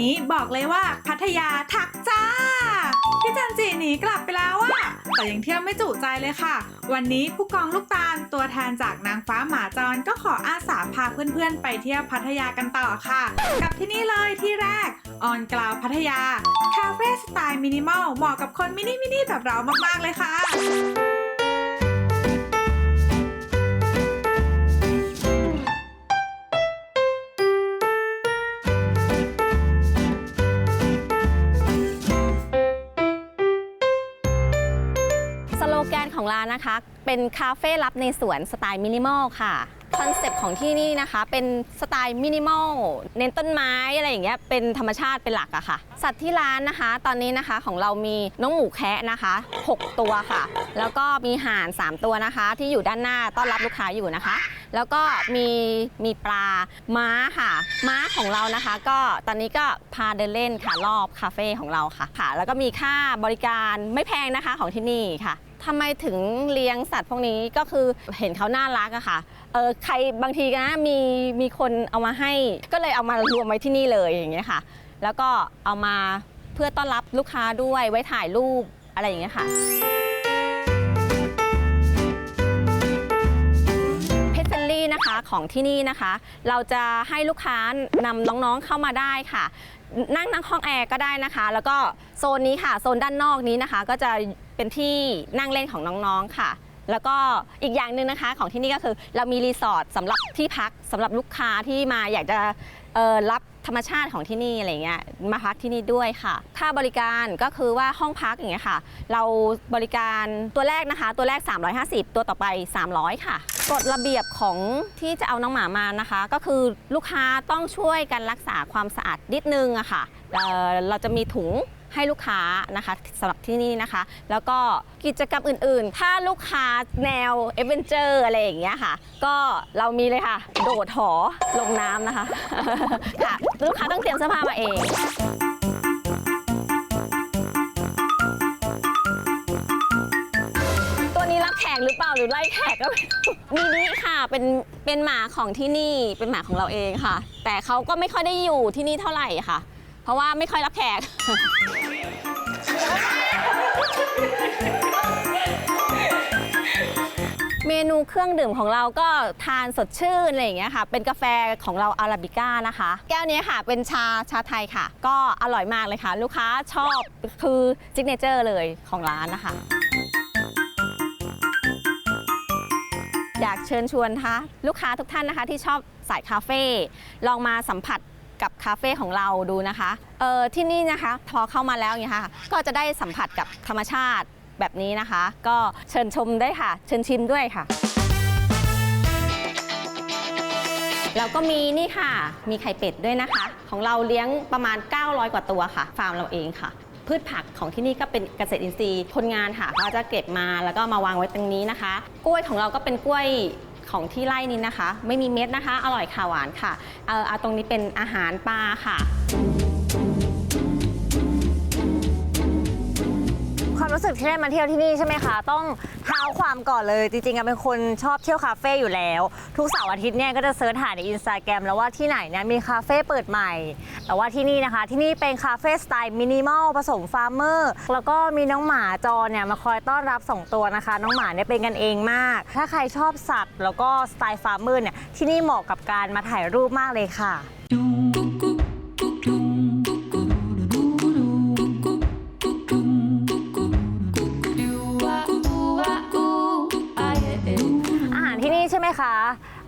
นี้บอกเลยว่าพัทยาทักจ้า พี่จันจีหนีกลับไปแล้วอะแต่ยังเที่ยวไม่จุใจเลยค่ะ วันนี้ผู้กองลูกตาลตัวแทนจากนางฟ้าหมาจรก็ขออาสาพาเพื่อนๆ ไปเที่ยวพัทยากันต่อค่ะ กับที่นี่เลยที่แรกออนกลาวพัทยา คาเฟ่สไตล์มินิมอลเหมาะกับคนมินิมินิแบบเรามากๆเลยค่ะ นของร้านะคะ เป็นคาเฟ่ลับในสวนสไตล์มินิมอลค่ะคอนเซปต์ของที่นี่นะคะ เป็นสไตล์มินิมอลเน้นต้นไม้อะไรอย่างเงี้ยเป็นธรรมชาติเป็นหลักอะค่ะ สัตว์ที่ร้านนะคะ ตอนนี้นะคะของเรามีน้องหมูแคะนะคะ 6 ตัวค่ะ แล้วก็มีห่าน 3 ตัวนะคะ ที่อยู่ด้านหน้าต้อนรับลูกค้าอยู่นะคะ แล้วก็มีมีปลาม้าค่ะ ม้าของเรานะคะ ก็ตอนนี้ก็พาเดินเล่นค่ะรอบคาเฟ่ของเราค่ะค่ะ แล้วก็มีค่าบริการไม่แพงนะคะของที่นี่ค่ะ ทำไมถึงเลี้ยงสัตว์พวกนี้ก็คือเห็นเขาน่ารักอะค่ะเออใครบางทีนะมีมีคนเอามาให้ก็เลยเอามารวมไว้ที่นี่เลยอย่างเงี้ยค่ะ แล้วก็เอามาเพื่อต้อนรับลูกค้าด้วยไว้ถ่ายรูปอะไรอย่างเงี้ยค่ะพิเศษลี่นะคะของที่นี่นะคะ เราจะให้ลูกค้านำน้องๆเข้ามาได้ค่ะ นั่งนั่งห้องแอร์ก็ได้นะคะ แล้วก็โซนนี้ค่ะ โซนด้านนอกนี้นะคะ ก็จะ เป็นที่นั่งเล่นของน้องๆค่ะ แล้วก็อีกอย่างหนึ่งนะคะ ของที่นี่ก็คือเรามีรีสอร์ทสำหรับที่พักสำหรับลูกค้าที่มาอยากจะรับธรรมชาติของที่นี่อะไรเงี้ยมาพักที่นี่ด้วยค่ะ ค่าบริการก็คือว่าห้องพักอย่างเงี้ยค่ะ เราบริการตัวแรกนะคะ ตัวแรก 350 ตัวต่อไป 300 ค่ะกฎระเบียบของที่จะเอาน้องหมามานะคะ ก็คือลูกค้าต้องช่วยกันรักษาความสะอาดนิดนึงอะค่ะเเราจะมีถุง ให้ลูกค้านะคะสำหรับที่นี่นะคะ แล้วก็กิจกรรมอื่นๆ ถ้าลูกค้าแนวเอเวนเจอร์อะไรอย่างเงี้ยค่ะ ก็เรามีเลยค่ะ โดดหอลงน้ำนะคะ ค่ะ ลูกค้าต้องเตรียมเสื้อผ้ามาเองตัวนี้รับแขกหรือเปล่าหรือไล่แขกก็ม่รู้มินิค่ะเป็นเป็นหมาของที่นี่เป็นหมาของเราเองค่ะ แต่เขาก็ไม่ค่อยได้อยู่ที่นี่เท่าไหร่ค่ะ เพราะว่าไม่ค่อยรับแขก เมนูเครื่องดื่มของเราก็ทานสดชื่นอะไรอย่างเงี้ยค่ะ เป็นกาแฟของเราอาราบิก้านะคะ แก้วนี้ค่ะเป็นชาชาไทยค่ะ ก็อร่อยมากเลยค่ะ ลูกค้าชอบคือซิกเนเจอร์เลยของร้านนะคะอยากเชิญชวนนะคะลูกค้าทุกท่านนะคะที่ชอบสายคาเฟ่ลองมาสัมผัส กับคาเฟ่ของเราดูนะคะเออที่นี่นะคะพอเข้ามาแล้วอย่างเงี้ยค่ะ ก็จะได้สัมผัสกับธรรมชาติแบบนี้นะคะ ก็เชิญชมได้ค่ะ เชิญชิมด้วยค่ะแล้วก็มีนี่ค่ะ มีไข่เป็ดด้วยนะคะ ของเราเลี้ยงประมาณ 900 กว่าตัวค่ะ ฟาร์มเราเองค่ะ พืชผักของที่นี่ก็เป็นเกษตรอินทรีย์คนงานค่ะเขาจะเก็บมาแล้วก็มาวางไว้ตรงนี้นะคะ กล้วยของเราก็เป็นกล้วย ของที่ไร่นี้นะคะ ไม่มีเม็ดนะคะ อร่อยค่ะหวานค่ะ เออเอาตรงนี้เป็นอาหารปลาค่ะ รู้สึกที่ได้มาเที่ยวที่นี่ใช่ไหมคะ ต้องเท้าความก่อนเลย จริงๆอะเป็นคนชอบเที่ยวคาเฟ่อยู่แล้ว ทุกเสาร์อาทิตย์เนี่ยก็จะเซิร์ชหาในอินสตาแกรมแล้วว่าที่ไหนเนี่ยมีคาเฟ่เปิดใหม่ แต่ว่าที่นี่นะคะ ที่นี่เป็นคาเฟ่สไตล์มินิมอลผสมฟาร์มเมอร์แล้วก็มีน้องหมาจรเนี่ยมาคอยต้อนรับ 2 ตัวนะคะ น้องหมาเนี่ยเป็นกันเองมาก ถ้าใครชอบสัตว์ แล้วก็สไตล์ฟาร์มเมอร์เนี่ยที่นี่เหมาะกับการมาถ่ายรูปมากเลยค่ะ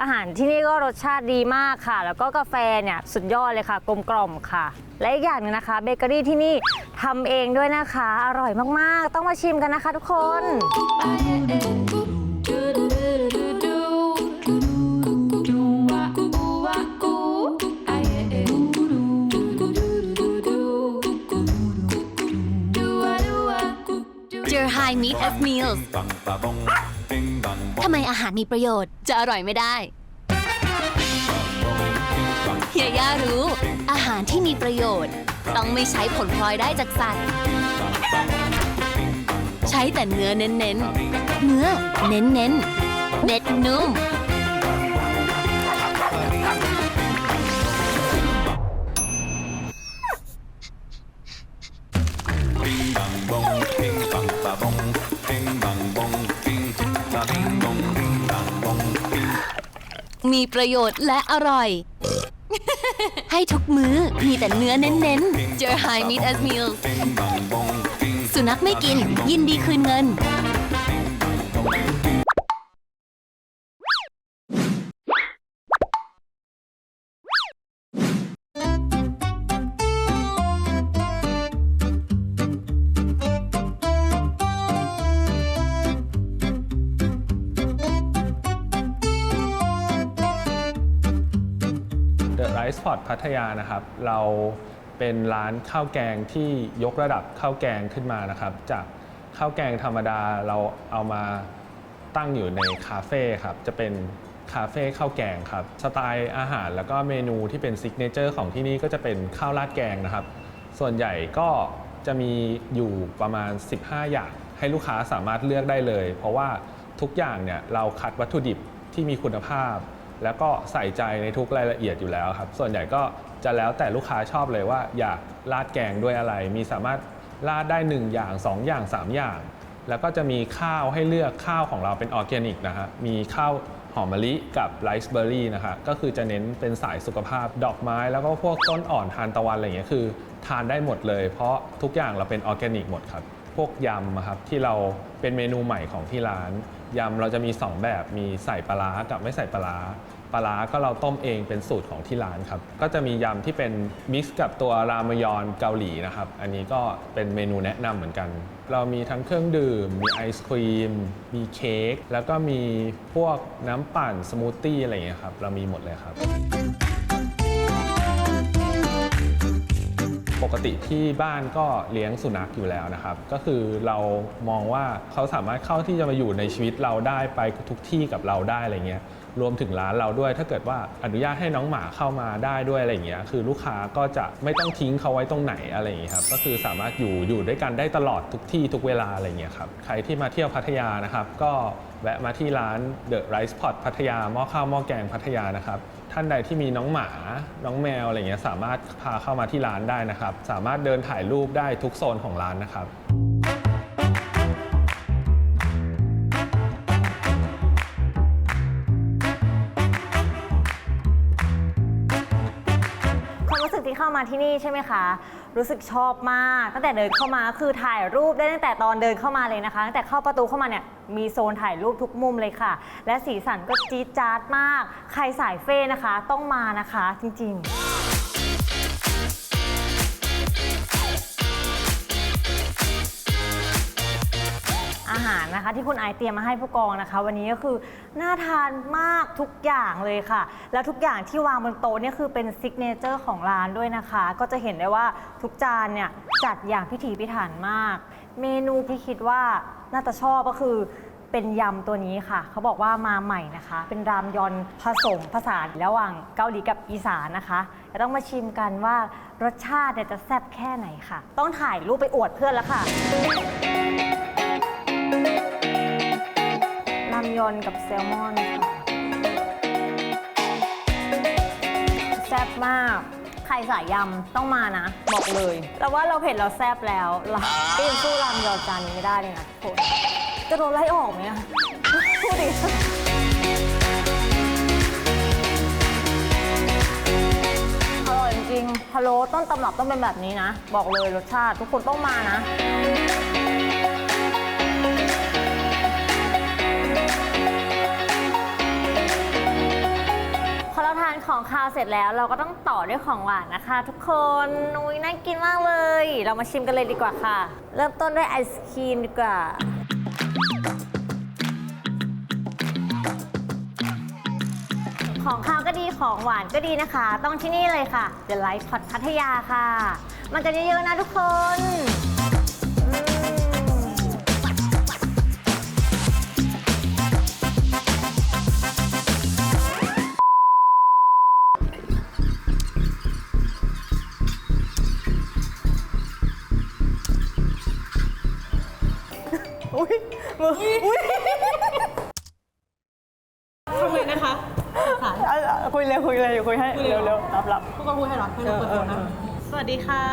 อาหารที่นี่ก็รสชาติดีมากค่ะ แล้วก็กาแฟเนี่ยสุดยอดเลยค่ะ กลมกล่อมค่ะ และอีกอย่างหนึงนะคะเบเกอรี่ที่นี่ทำเองด้วยนะคะ อร่อยมากๆ ต้องมาชิมกันนะคะทุกคน Your High Meat of Meals ทำไมอาหารมีประโยชน์จะอร่อยไม่ได้ ยาย่ารู้ อาหารที่มีประโยชน์ ต้องไม่ใช้ผลพลอยได้จากสัตว์ ใช้แต่เนื้อเน้นๆ เนื้อเน้นๆ เม็ดนุ่ม Bing bang มีประโยชน์และอร่อย ให้ทุกมื้อ มีแต่เนื้อเน้นๆ เจอ High Meat as Meals สุนัขไม่กิน ยินดีคืนเงิน The Rice Pot พัทยานะครับ เราเป็นร้านข้าวแกงที่ยกระดับข้าวแกงขึ้นมานะครับ จากข้าวแกงธรรมดาเราเอามาตั้งอยู่ในคาเฟ่ครับ จะเป็นคาเฟ่ข้าวแกงครับ สไตล์อาหารแล้วก็เมนูที่เป็นซิกเนเจอร์ของที่นี่ก็จะเป็นข้าวราดแกงนะครับ ส่วนใหญ่ก็จะมีอยู่ประมาณ 15 อย่าง ให้ลูกค้าสามารถเลือกได้เลย เพราะว่าทุกอย่างเนี่ยเราคัดวัตถุดิบที่มีคุณภาพ แล้วก็ใส่ใจในทุกรายละเอียดอยู่แล้วครับ ส่วนใหญ่ก็จะแล้วแต่ลูกค้าชอบเลยว่าอยากราดแกงด้วยอะไร มีสามารถราดได้ 1 อย่าง 2 อย่าง 3 อย่าง แล้วก็จะมีข้าวให้เลือกข้าวของเราเป็นออร์แกนิกนะฮะมีข้าวหอมมะลิกับไรซ์เบอร์รี่นะฮะก็คือจะเน้นเป็นสายสุขภาพดอกไม้ แล้วก็พวกต้นอ่อนทานตะวันอะไรอย่างเงี้ยคือ ทานได้หมดเลย เพราะทุกอย่างเราเป็นออร์แกนิกหมดครับ วกยำอะครับที่เราเป็นเมนูใหม่ของที่ร้านยำเราจะมี 2 แบบมีใส่ปลาร้ากับไม่ใส่ปลาร้าปลาร้าก็เราต้มเองเป็นสูตรของที่ร้านครับก็จะมียำที่เป็นมิกซ์กับตัวรามยอนเกาหลีนะครับอันนี้ก็เป็นเมนูแนะนำเหมือนกัน เรามีทั้งเครื่องดื่ม มีไอศครีม มีเค้กแล้วก็มีพวกน้ำปั่นสมูทตี้อะไรอย่างเงี้ยครับเรามีหมดเลยครับ ปกติที่บ้านก็เลี้ยงสุนัขอยู่แล้วนะครับ ก็คือเรามองว่าเขาสามารถเข้าที่จะมาอยู่ในชีวิตเราได้ไปทุกที่กับเราได้อะไรเงี้ยรวมถึงร้านเราด้วย ถ้าเกิดว่าอนุญาตให้น้องหมาเข้ามาได้ด้วยอะไรเงี้ยคือลูกค้าก็จะไม่ต้องทิ้งเขาไว้ตรงไหนอะไรอย่างเงี้ยครับก็คือสามารถอยู่อยู่ด้วยกันได้ตลอดทุกที่ทุกเวลาอะไรเงี้ยครับใครที่มาเที่ยวพัทยานะครับ ก็แวะมาที่ร้าน The Rice Pot พัทยาหม้อข้าวหม้อแกงพัทยานะครับ ท่านใดที่มีน้องหมา น้องแมวอะไรเงี้ยสามารถพาเข้ามาที่ร้านได้นะครับ สามารถเดินถ่ายรูปได้ทุกโซนของร้านนะครับ มาที่นี่ใช่ไหมคะ รู้สึกชอบมาก ตั้งแต่เดินเข้ามาคือถ่ายรูปได้ตั้งแต่ตอนเดินเข้ามาเลยนะคะตั้งแต่เข้าประตูเข้ามาเนี่ยมีโซนถ่ายรูปทุกมุมเลยค่ะ และสีสันก็จี๊ดจ๊าดมาก ใครสายเฟ่นะคะ ต้องมานะคะจริงๆ อาหารนะคะ ที่คุณไอซ์เตรียมมาให้ผู้กองนะคะ วันนี้ก็คือน่าทานมากทุกอย่างเลยค่ะ แล้วทุกอย่างที่วางบนโต๊ะเนี่ยคือเป็นซิกเนเจอร์ของร้านด้วยนะคะ ก็จะเห็นได้ว่าทุกจานเนี่ยจัดอย่างพิถีพิถันมาก เมนูที่คิดว่าน่าจะชอบก็คือเป็นยำตัวนี้ค่ะ เขาบอกว่ามาใหม่นะคะ เป็นรามยอนผสมผสานระหว่างเกาหลีกับอีสานนะคะจะต้องมาชิมกันว่ารสชาติเนี่ยจะแซ่บแค่ไหนค่ะ ต้องถ่ายรูปไปอวดเพื่อนแล้วค่ะามยอนกับแซลมอนค่ะแซ่บมาก ใครสายยำต้องมานะ บอกเลย แต่ว่าเราเผ็ดเราแซ่บแล้วเราก็ยังสู้รามยอนจานนี้ไม่ได้เลยนะทุกคนจะโดนไล่ออกไหมอะพูดดิอร่อยจริงๆพะโล้ต้นตำรับต้องเป็นแบบนี้นะ บอกเลยรสชาติทุกคนต้องมานะานของคาวเสร็จแล้วเราก็ต้องต่อด้วยของหวานนะคะ ทุกคนนุ้ยน่ากินมากเลย เรามาชิมกันเลยดีกว่าค่ะ เริ่มต้นด้วยไอศครีมดีกว่า ของคาวก็ดีของหวานก็ดีนะคะ ต้องที่นี่เลยค่ะ The Light Pot พัทยาค่ะ มันจะเยอะๆนะทุกคน พวกเราพูดให้เหรอให้เราเปิดโฟนนะสวัสดีค่ะ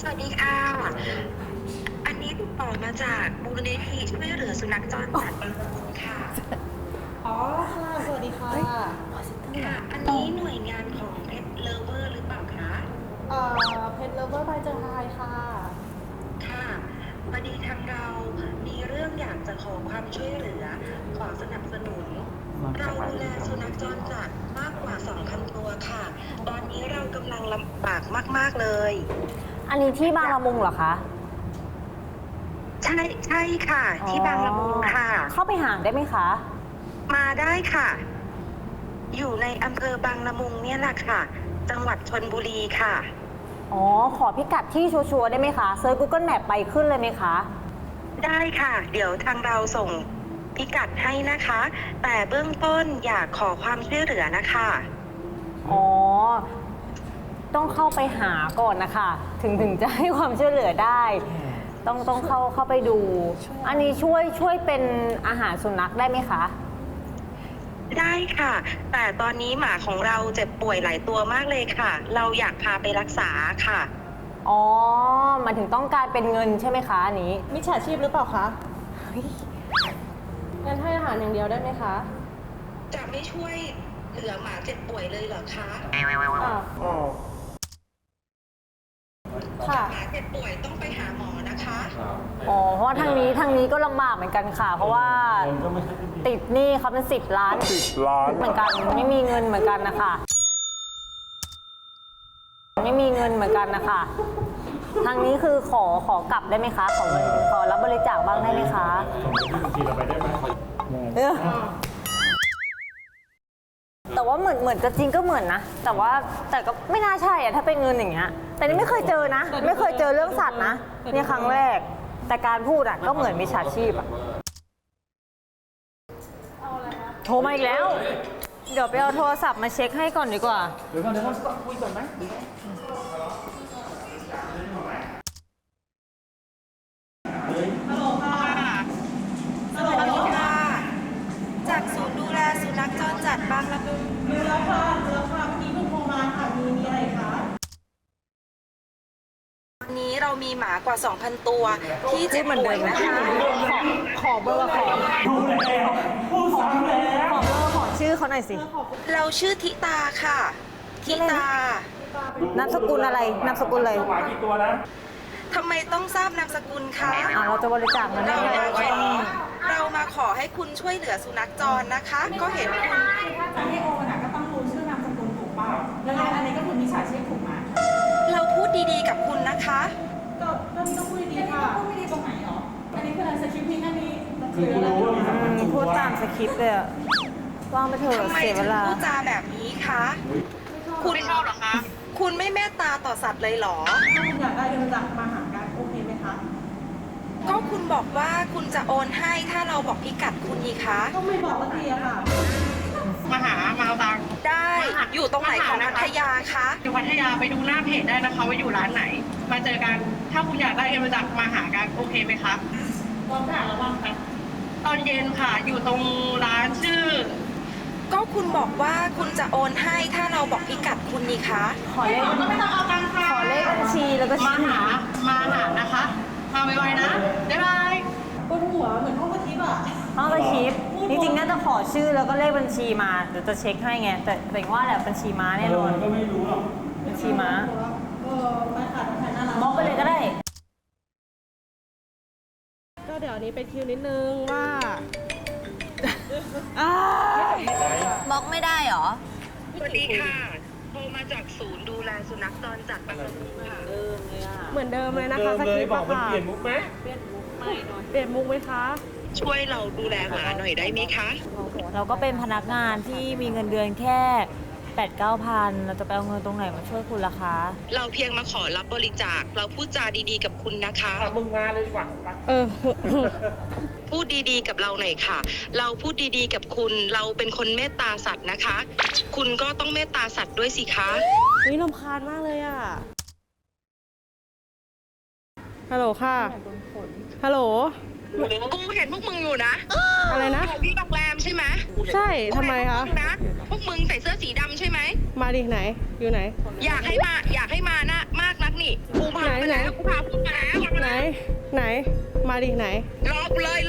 สวัสดีค่ะ อันนี้ติดต่อมาจากมูลนิธิช่วยเหลือสุนัขจรจัดค่ะอ๋อ๋อค่ะ สวัสดีค่ะค่ะ อันนี้หน่วยงานของเพชรเลเวอร์หรือเปล่าคะ เอ่อเพชรเลเวอร์บายเจอไฮค่ะ ค่ะพอดีทางเรามีเรื่องอยากจะขอความช่วยเหลือ ขอสนับสนุน เราดูแลสุนัขจรจัด มากกว่า2,000ตัวค่ะ ตอนนี้เรากำลังลำบากมาก ๆ เลย อันนี้ที่บางละมุงเหรอคะใช่ใช่ค่ะ ที่บางละมุงค่ะ เข้าไปหาได้ไหมคะ มาได้ค่ะ อยู่ในอำเภอบางละมุงเนี่ยแหละค่ะ จังหวัดชนบุรีค่ะ อ๋อ ขอพิกัดที่ชัวร์ๆได้ไหมคะเซิร์ช Google Map ไปขึ้นเลยไหมคะ ได้ค่ะ เดี๋ยวทางเราส่ง พิกัดให้นะคะ แต่เบื้องต้นอยากขอความช่วยเหลือนะคะ อ๋อ ต้องเข้าไปหาก่อนนะคะ ถึงถึงจะให้ความช่วยเหลือได้ ต้องต้องเข้าเข้าไปดู อันนี้ช่วยช่วยเป็นอาหารสุนัขได้ไหมคะ ได้ค่ะ แต่ตอนนี้หมาของเราเจ็บป่วยหลายตัวมากเลยค่ะ เราอยากพาไปรักษาค่ะ อ๋อหมันถึงต้องการเป็นเงินใช่ไหมคะอันนี้ มิจฉาชีพหรือเปล่าคะงั้นให้อาหารอย่างเดียวได้ไหมคะจะไม่ช่วยเหลือหมาเจ็บป่วยเลยเหรอคะอ่าค่ะ หมาเจ็บป่วยต้องไปหาหมอนะคะ อ๋อเพราะว่าทางนี้ทางนี้ก็ลำบากเหมือนกันค่ะ เพราะว่าติดหนี้เขาเป็นสิบล้านสิบล้านเหมือนกันไม่มีเงินเหมือนกันนะคะไม่มีเงินเหมือนกันนะคะทางนี้คือขอขอกลับได้ไหมคะขอเงินขอรับบริจาคบ้างได้ไหมคะเออแต่ว่าเหมือนเหมือนจะจริงก็เหมือนนะ แต่ว่าแต่ก็ไม่น่าใช่อะถ้าเป็นเงินอย่างเงี้ย แต่นี่ไม่เคยเจอนะ ไม่เคยเจอเรื่องสัตว์นะนี่ครั้งแรก แต่การพูดอะก็เหมือนมิจฉาชีพอะโทรมาอีกแล้ว เดี๋ยวไปเอาโทรศัพท์มาเช็คให้ก่อนดีกว่าสวัสดีค่ะ จากศูนย์ดูแลสุนัขจรจัดบางละมุง รู้แล้วค่ะรู้แล้วค่ะเมื่อกี้เพิ่งโทรมาค่ะ มีมีอะไรคะ วันนี้เรามีหมาก ว่า 2,000 ตัวที่เจ็บป่วยนะคะขอเบอร์ขอขอเบอร์ขอชื่อเขาหน่อยสิ เราชื่อทิตาค่ะทิตานามสกุลอะไรนามสกุลอะไรทำไมต้องทราบนามสกุลคะอ่าเราจะบริจาคเงินให้เราไหมมาขอเรามาขอให้คุณช่วยเหลือสุนัขจรนะคะ ก็เห็นคุณจะให้โอนอะก็ต้องรู้ชื่อนามสกุลถูกเปล่าแล้วอันนี้ก็คือมิจฉาชีพถูกไหมเราพูดดีๆกับคุณนะคะ ก็ก็ต้องคุยดีค่ะพูดไม่ดีตรงไหนหรอ อันนี้คืออะไรสคริปต์นี้อันนี้คือกูรู้ว่ามีสามพันอืมตัวพูดตามสคริปต์เลยอะว่างไปเถอะทำไมเสียเวถึงลา พูดจาแบบนี้คะ คุณไม่ชอบหรอคะ คุณไม่เมตตาต่อสัตว์เลยเหรอ ถ้าคุณอยากได้เงินจากมาหากันโอเคไหมคะก็คุณบอกว่าคุณจะโอนให้ถ้าเราบอกพิกัดคุณนี่คะ ก็ไม่บอกสักทีอะค่ะ มาหามาเอาตังค์ ได้อยู่ตรงไหนของพัทยาคะ อยู่พัทยาไปดูหน้าเพจได้นะคะว่าอยู่ร้านไหน มาเจอกัน ถ้าคุณอยากได้เงินมาจากมาหากันโอเคไหมคะลองถามระวังกันตอนเย็นค่ะ อยู่ตรงร้านชื่อ ก็คุณบอกว่าคุณจะโอนให้ถ้าเราบอกพิกัดคุณนี่คะ ขอเลขก็ไม่ต้องเอาตังค์ค่ะ ขอเลขบัญชีแล้วก็มาชื่อหา มาหานะคะ มาไวๆนะ บ๊ายบายบนหัวเหมือนห้องกระทิบอะห้องสคริปต์ จริงๆน่าจะขอชื่อแล้วก็เลขบัญชีมาเดี๋ยวจะเช็คให้ไง แต่แต่ว่าแหละบัญชีม้าแน่นอนก็ไม่รู้หรอกบัญชีม้าเออไม่ค่ะต้องใช้หน้าร้านบล็อกไปเลยก็ได้ ก็เดี๋ยวอันนี้เป็นคิวนิดนึงว่าบล็อกไม่ได้หรอ สวัสดีค่ะ โทรมาจากศูนย์ดูแลสุนัขจรจัดบางละมุงค่ะเหมือนเดิมเลยนะคะเดิมสเลคริยปต์บอกอะมันค่ะเปลี่ยนมุกไหมเปลี่ยนมุกไหมคะ ช่วยเราดูแลหมาหน่อยได้ไหมคะ เราก็เป็นพนักงานที่มีเงินเดือนแค่8 9 0 0 0เราจะไปเอาเงินตรงไหนมาช่วยคุณล่ะคะ เราเพียงมาขอรับบริจาค เราพูดจาดีๆกับคุณนะคะ มึงงานเลยดีกว่าไปเออ พูดดีๆกับเราหน่อยค่ะ เราพูดดีๆกับคุณ เราเป็นคนเมตตาสัตว์นะคะ คุณก็ต้องเมตตาสัตว์ด้วยสิคะเฮ้ยลำคาญมากเลยอะ ฮัลโหลค่ะ ฮัลโหล กูเห็นพวกมึงอยู่นะอะไรนะ อยู่ที่โรงแรมใช่ไหมใช่ทำไมคะ กูเห็นพวกมึงนะพวกมึงใส่เสื้อสีดำใช่ไหม มาดิไหน อยู่ไหน อยากให้มา อยากให้มานะมากนักนี่ กูพาไปไหน แล้วไหนกูพาพวกมาแล้วไหน ไหน มาดิไหน รอกูเลย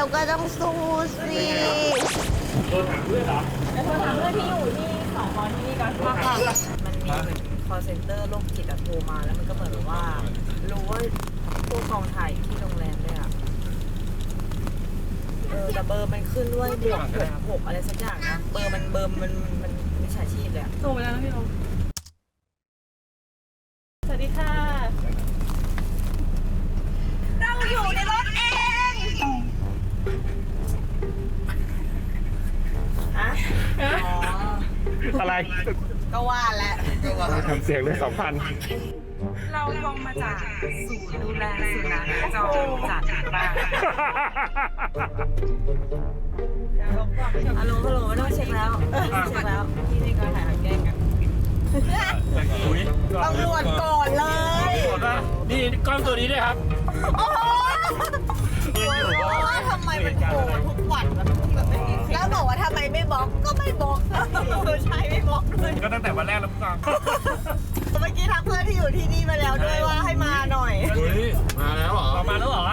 เราก็ต้องสู้สิโดนถามเพื่อนเหรอมันมีเหมือน call center โรคจิตอะโทรมาแล้วมันก็เหมือนแบบว่า รู้ว่าพวกกองถ่ายที่โรงแรมด้วยอะเออแต่เบอร์มันขึ้นด้วยบวกหกหกอะไรสักอย่างนะเบอร์มันเบอร์มันมันมิจฉาชีพเลยอะโทรไปแล้วนะพี่ลงสวัสดีค่ะ เราอยู่ในรถเอง อะไร ก็ว่าแหละทำเสียงเลยสองพันเราลงมาจากศูนย์ดูแลสุนัขจรจัดบ้านฮัลโหลฮัลโหลไม่ต้องเช็คแล้วเช็คแล้วที่นี่ก็ถ่ายหางแกล้งกันตำรวจก่อนเลย นี่กล้องตัวนี้ด้วยครับว่าทำไมมันโกรธทุกวันวะที่แบบไม่มีแล้ว บอกว่าทำไมไม่บล็อกก็ไม่บล็อกเออใช่ไม่บล็อกด้วยก็ตั้งแต่วันแรกแล้วพี่กองเมื่อกี้ทักเพื่อนที่อยู่ที่นี่มาแล้วด้วยว่าให้มาหน่อยเฮ้ยมาแล้วเหรอมาแล้วเหรอ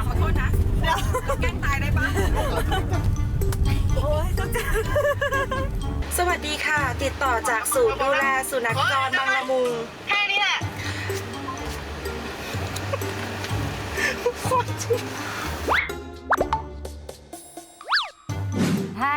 สวัสดีค่ะ ติดต่อจากศูนย์ดูแลสุนัขจรบางละมุงแค่นี้แหละถ้า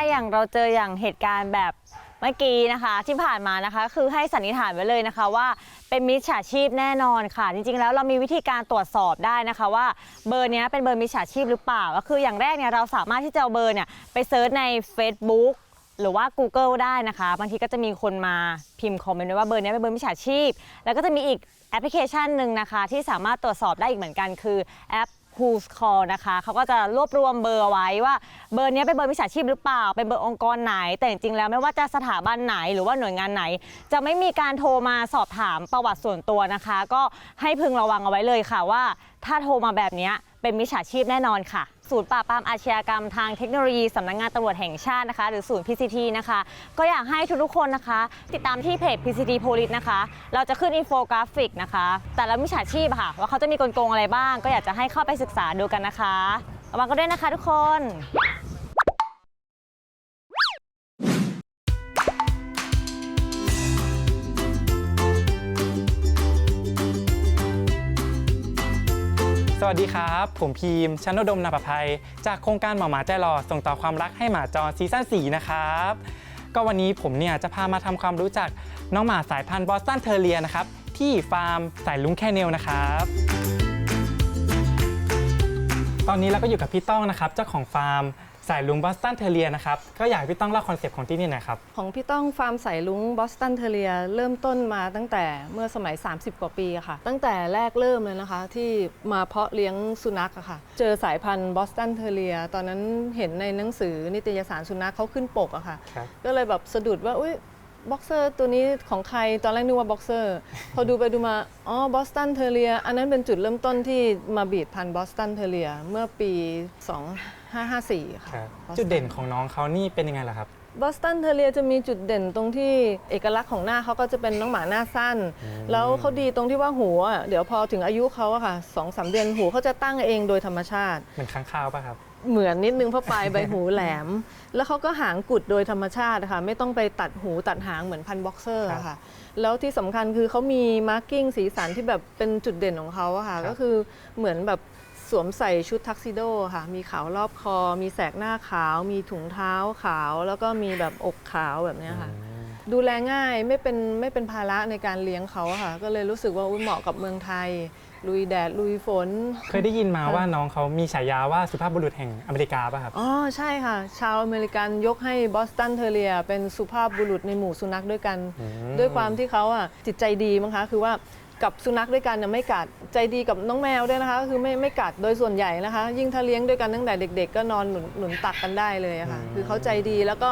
อย่างเราเจออย่างเหตุการณ์แบบเมื่อกี้นะคะที่ผ่านมานะคะคือให้สันนิษฐานไว้เลยนะคะว่าเป็นมิจฉาชีพแน่นอนค่ะ จริงๆ แล้วเรามีวิธีการตรวจสอบได้นะคะ ว่าเบอร์นี้เป็นเบอร์มิจฉาชีพหรือเปล่าก็คืออย่างแรกเนี่ยเราสามารถที่จะเอาเบอร์เนี่ยไปเซิร์ชใน Facebook หรือว่า Google ได้นะคะบางทีก็จะมีคนมาพิมพ์คอมเมนต์ว่าเบอร์นี้เป็นเบอร์มิจฉาชีพ แล้วก็จะมีอีกแอปพลิเคชันหนึ่งนะคะ ที่สามารถตรวจสอบได้อีกเหมือนกันคือแอป Who's Call นะคะเขาก็จะรวบรวมเบอร์ไว้ว่าเบอร์นี้เป็นเบอร์มิจฉาชีพหรือเปล่า เป็นเบอร์องค์กรไหน แต่จริงๆแล้วไม่ว่าจะสถาบันไหนหรือว่าหน่วยงานไหน จะไม่มีการโทรมาสอบถามประวัติส่วนตัวนะคะ ก็ให้พึงระวังเอาไว้เลยค่ะว่า ถ้าโทรมาแบบเนี้ย เป็นมิจฉาชีพแน่นอนค่ะ ศูนย์ปราบปรามอาชญากรรมทางเทคโนโลยีสำนักงานตำรวจแห่งชาตินะคะ หรือศูนย์ PCT นะคะ ก็อยากให้ทุกๆคนนะคะ ติดตามที่เพจ PCT Police นะคะ เราจะขึ้นอินโฟกราฟิกนะคะ แต่ละมิจฉาชีพค่ะ ว่าเขาจะมีกลโกงอะไรบ้าง ก็อยากจะให้เข้าไปศึกษาดูกันนะคะระวังกันด้วยนะคะทุกคน วัสดีครับ ผมพีมชันโดมนาประภัย จากโครงการหมาหมาใจรอส่งต่อความรักให้หมาจรซีซั่น4นะครับ ก็วันนี้ผมเนี่ยจะพามาทำความรู้จักน้องหมาสายพันธุ์บอสตันเทอร์เรียนะครับ ที่ฟาร์มสายลุงแคเนลนะครับตอนนี้เราก็อยู่กับพี่ต้องนะครับเจ้าของฟาร์ม สายลุงบอสตันเทอร์เรียนะครับ ก็อยากให้พี่ต้องเล่าคอนเซปต์ของที่นี่หน่อยครับ ของพี่ต้องฟาร์มสายลุงบอสตันเทเรียเริ่มต้นมาตั้งแต่เมื่อสมัย 30 กว่าปีอะค่ะ ตั้งแต่แรกเริ่มเลยนะคะ ที่มาเพาะเลี้ยงสุนัขอะค่ะ เจอสายพันธุ์บอสตันเทเรียตอนนั้นเห็นในหนังสือนิตยสารสุนัขเขาขึ้นปกอะค่ะ ครับ ก็เลยแบบสะดุดว่าอุ้ยบ็อกเซอร์ตัวนี้ของใครตอนแรกนึกว่าบ็อกเซอร์ พอดูไปดูมา อ๋อบอสตันเทเรียอันนั้นเป็นจุดเริ่มต้นที่มาบีดพันธุ์บอสตันเทเรียเมื่อปี 2554 ค่ะ ครับ Boston จุดเด่นของน้องเขานี่เป็นยังไงล่ะครับ บอสตันเทเรียจะมีจุดเด่นตรงที่เอกลักษณ์ของหน้าเขาก็จะเป็นน้องหมาหน้าสั้น แล้วเขาดีตรงที่ว่าหูอะเดี๋ยวพอถึงอายุเขาอะค่ะสองสามเดือนหูเขาจะตั้งเองโดยธรรมชาติ เหมือนค้างคาวป่ะครับ เหมือนนิดนึงเพราะปลายใบหูแหลม แล้วเขาก็หางกุดโดยธรรมชาติค่ะ ไม่ต้องไปตัดหูตัดหางเหมือนพันธุ์บ็อกเซอร์อะค่ะ แล้วที่สำคัญคือเขามีมาร์กิ้งสีสันที่แบบเป็นจุดเด่นของเขาอะค่ะ ครับ ก็คือเหมือนแบบ สวมใส่ชุดทักซิโดค่ะ มีขาวรอบคอ มีแสกหน้าขาว มีถุงเท้าขาว แล้วก็มีแบบอกขาวแบบเนี้ยค่ะ ดูแลง่ายไม่เป็นไม่เป็นภาระในการเลี้ยงเขาอะค่ะ ก็เลยรู้สึกว่าอุ๊ยเหมาะกับเมืองไทย ลุยแดด ลุยฝน เคยได้ยินมาว่าน้องเขามีฉายาว่าสุภาพบุรุษแห่งอเมริกาป่ะครับ อ๋อใช่ค่ะ ชาวอเมริกันยกให้บอสตันเทเรีย เป็นสุภาพบุรุษในหมู่สุนัขด้วยกันอืมด้วยความที่เขาอะจิตใจดีมั้งคะ คือว่า กับสุนัขด้วยกันน่ะไม่กัดใจดีกับน้องแมวด้วยนะคะก็คือไม่ไม่กัดโดยส่วนใหญ่นะคะ ยิ่งถ้าเลี้ยงด้วยกันตั้งแต่เด็ก ๆ ก็นอนหนุนหนุนตักกันได้เลยอะค่ะคือเขาใจดีแล้วก็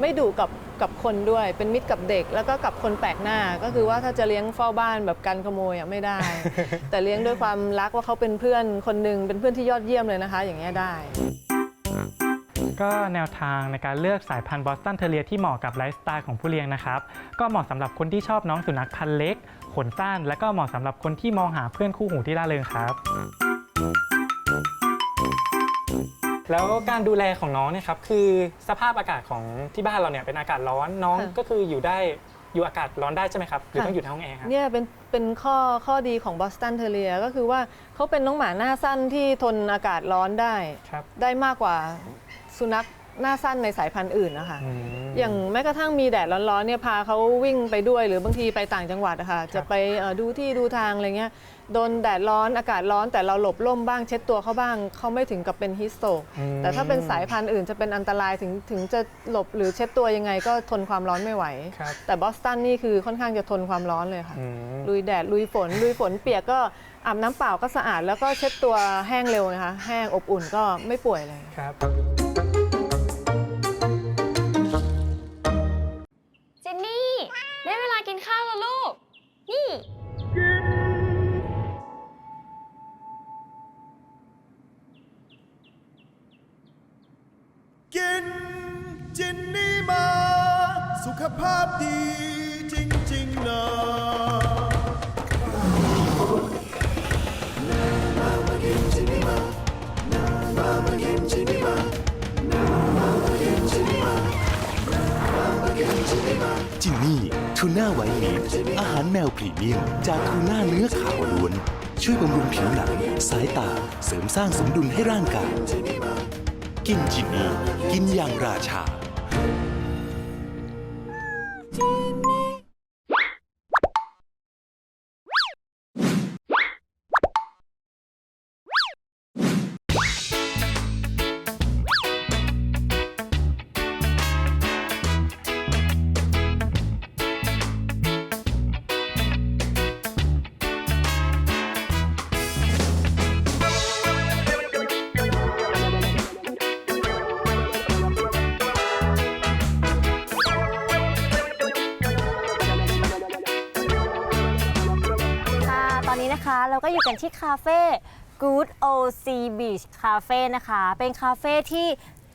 ไม่ดุกับกับคนด้วย เป็นมิตรกับเด็ก แล้วก็กับคนแปลกหน้า ก็คือว่าถ้าจะเลี้ยงเฝ้าบ้านแบบกันขโมยอะไม่ได้ แต่เลี้ยงด้วยความรักว่าเขาเป็นเพื่อนคนหนึ่งเป็นเพื่อนที่ยอดเยี่ยมเลยนะคะ อย่างเงี้ยได้ ก็แนวทางในการเลือกสายพันธุ์บอสตันเทเรียที่เหมาะกับไลฟ์สไตล์ของผู้เลี้ยงนะครับ ก็เหมาะสำหรับคนที่ชอบน้องสุนัขพันธุ์เล็ก ขนสั้น และก็เหมาะสำหรับคนที่มองหาเพื่อนคู่หูที่ร่าเริงครับ แล้วการดูแลของน้องเนี่ยครับคือสภาพอากาศของที่บ้านเราเนี่ยเป็นอากาศร้อนน้องค่ะก็คืออยู่ได้อยู่อากาศร้อนได้ใช่ไหมครับ หรือต้องอยู่ในห้องแอร์ครับเนี่ยเป็นเป็นข้อข้อดีของบอสตันเทเรียก็คือว่าเขาเป็นน้องหมาหน้าสั้นที่ทนอากาศร้อนได้ครับได้มากกว่า สุนัขหน้าสั้นในสายพันธุ์อื่นนะคะอืมอย่างแม้กระทั่งมีแดดร้อนๆเนี่ยพาเขาวิ่งไปด้วยหรือบางทีไปต่างจังหวัดอะค่ะจะไปเอ่อดูที่ดูทางอะไรเงี้ยโดนแดดร้อนอากาศร้อนแต่เราหลบร่มบ้างเช็ดตัวเขาบ้างเขาไม่ถึงกับเป็นฮิสโตกอืมแต่ถ้าเป็นสายพันธุ์อื่นจะเป็นอันตรายถึงถึงจะหลบหรือเช็ดตัวยังไงก็ทนความร้อนไม่ไหวครับแต่บอสตันนี่คือค่อนข้างจะทนความร้อนเลยค่ะอืมลุยแดดลุยฝนลุยฝนเปียกก็อาบน้ำเปล่าก็สะอาด แล้วก็เช็ดตัวแห้งเร็วนะคะแห้งอบอุ่นก็ไม่ป่วยเลยครับ ได้เวลากินข้าวแล้วลูก นี่ กินจินนี่มา สุขภาพดีจริงๆนะจินนี่ ทูน่าไวท์มีดอาหารแมวพรีเมียม จากทูน่าเนื้อขาวล้วน ช่วยบำรุงผิวหนัง สายตา เสริมสร้างสมดุลให้ร่างกาย กินจินนี่กินอย่างราชา ก็อยู่กันที่คาเฟ่ Good OC Beach Cafe นะคะ เป็นคาเฟ่ที่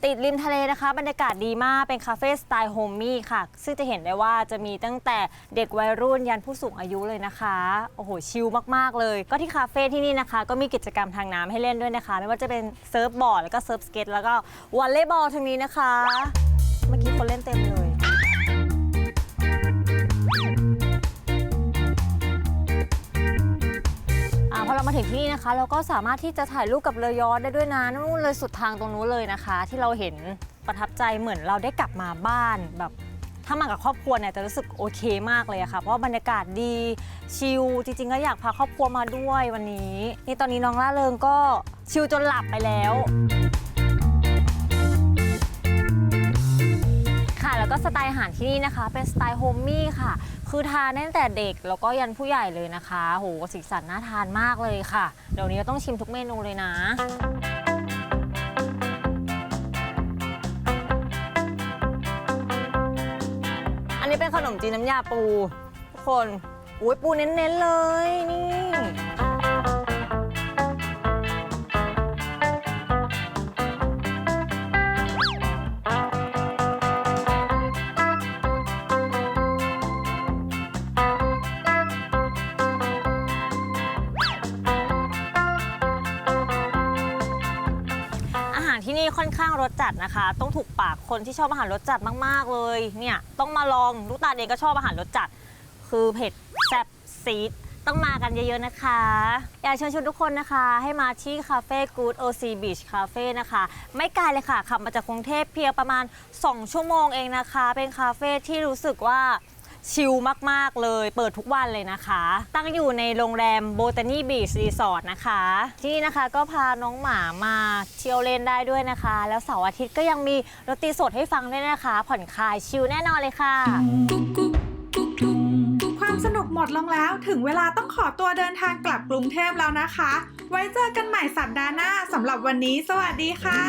ติดริมทะเลนะคะ บรรยากาศดีมากเป็นคาเฟ่สไตล์โฮมมี่ค่ะ ซึ่งจะเห็นได้ว่าจะมีตั้งแต่เด็กวัยรุ่นยันผู้สูงอายุเลยนะคะ โอ้โห ชิลมาก ๆ เลย ก็ที่คาเฟ่ที่นี่นะคะ ก็มีกิจกรรมทางน้ำให้เล่นด้วยนะคะ ไม่ว่าจะเป็นเซิร์ฟบอร์ดแล้วก็เซิร์ฟสเก็ตแล้วก็วอลเลย์บอลทางนี้นะคะ เมื่อกี้คนเล่นเต็มเลย เรามาถึงที่นี่นะคะ เราก็สามารถที่จะถ่ายรูปกับเรือยอชต์ได้ด้วยนะนู่นเลยสุดทางตรงนู้นเลยนะคะ ที่เราเห็นประทับใจเหมือนเราได้กลับมาบ้านแบบถ้ามากับครอบครัวเนี่ยจะรู้สึกโอเคมากเลยค่ะเพราะบรรยากาศดีชิลจริงๆก็อยากพาครอบครัวมาด้วยวันนี้นี่ตอนนี้น้องล่าเริงก็ชิลจนหลับไปแล้ว ค่ะแล้วก็สไตล์อาหารที่นี่นะคะ เป็นสไตล์โฮมมี่ค่ะ คือทานตั้งแต่เด็กแล้วก็ยันผู้ใหญ่เลยนะคะ โหสีสันน่าทานมากเลยค่ะ เดี๋ยวนี้เราต้องชิมทุกเมนูเลยนะ อันนี้เป็นขนมจีนน้ำยาปู ทุกคนอุ้ยปูเน้นๆเลยนี่ ค่อนข้างรสจัดนะคะ ต้องถูกปากคนที่ชอบอาหารรสจัดมากๆเลย เนี่ยต้องมาลองลูกตาลเองก็ชอบอาหารรสจัด คือเผ็ดแซ่บซีดต้องมากันเยอะๆนะคะ อยากเชิญชวนทุกคนนะคะ ให้มาที่คาเฟ่ Good OC Beach Cafe นะคะ ไม่ไกลเลยค่ะขับมาจากกรุงเทพเพียงประมาณ 2 ชั่วโมงเองนะคะ เป็นคาเฟ่ที่รู้สึกว่า ชิลมาก ๆ เลย เปิดทุกวันเลยนะคะ ตั้งอยู่ในโรงแรมโบตานีบีชรีสอร์ทนะคะ ที่นี่นะคะก็พาน้องหมามาเที่ยวเล่นได้ด้วยนะคะ แล้วเสาร์อาทิตย์ก็ยังมีดนตรีสดให้ฟังด้วยนะคะ ผ่อนคลายชิลแน่นอนเลยค่ะ ความสนุกหมดลงแล้วถึงเวลาต้องขอตัวเดินทางกลับกรุงเทพแล้วนะคะ ไว้เจอกันใหม่สัปดาห์หน้าสำหรับวันนี้ สวัสดีค่ะ